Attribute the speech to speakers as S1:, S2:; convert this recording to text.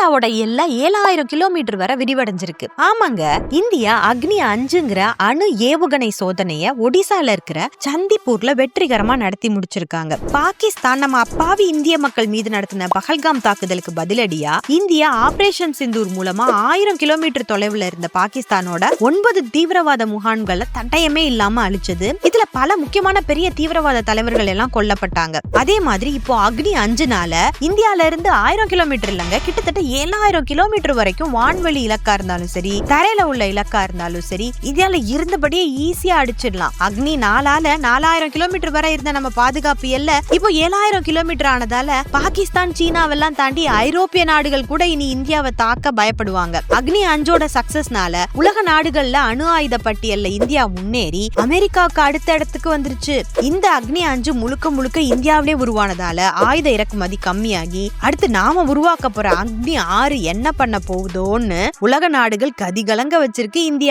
S1: இந்தியாவோட எல்லை ஏழாயிரம் கிலோமீட்டர் வரை விரிவடைஞ்சிருக்கு. ஆமாங்க இந்தியா அக்னி அஞ்சுங்கிற அணு ஏவுகணை சோதனைய ஒடிசால இருக்கிற சந்திப்பூர்ல வெற்றிகரமா நடத்தி முடிச்சிருக்காங்க. பாகிஸ்தான் நம்ம அப்பாவி இந்திய மக்கள் மீது நடத்தின பஹல்காம் தாக்குதலுக்கு பதிலடியா இந்தியா ஆபரேஷன் சிந்தூர் மூலமா ஆயிரம் கிலோமீட்டர் தொலைவுல இருந்த பாகிஸ்தானோட ஒன்பது தீவிரவாத முகாம்களை தட்டயமே இல்லாம அழிச்சது. இதுல பல முக்கியமான பெரிய தீவிரவாத தலைவர்கள் எல்லாம் கொல்லப்பட்டாங்க. அதே மாதிரி இப்போ அக்னி அஞ்சுனால இந்தியால இருந்து ஆயிரம் கிலோமீட்டர் இல்லைங்க கிட்டத்தட்ட ஏழாயிரம் கிலோமீட்டர் வரைக்கும் வான்வெளி இலக்கா இருந்தாலும் சரி தரையில உள்ள இலக்கா இருந்தாலும் சரி இந்தியால இருந்தபடியே ஈஸியா அடிச்சிடலாம். அக்னி நாலால நாலாயிரம் கிலோமீட்டர் வரை இருந்த நம்ம பாதுகாப்பு எல்ல இப்போ ஏழாயிரம் கிலோமீட்டர் ஆனதால பாகிஸ்தான் சீனாவெல்லாம் தாண்டி ஐரோப்பிய நாடுகள் கூட இனி இந்தியாவை தாக்க பயப்படுவாங்க. அக்னி அஞ்சோட சக்சஸ்னால உலக நாடுகள்ல அணு ஆயுத பட்டியல்ல இந்தியா முன்னேறி அமெரிக்காவுக்கு அடுத்த இடத்துக்கு வந்துருச்சு. இந்த அக்னி அஞ்சு முழுக்க முழுக்க இந்தியாவிலே உருவானதால ஆயுத இறக்குமதி கம்மியாகி அடுத்து நாம உருவாக்க போற அக்னி ஆறு என்ன பண்ண போகுதோன்னு உலக நாடுகள் கதிகலங்க வச்சிருக்கு இந்தியா.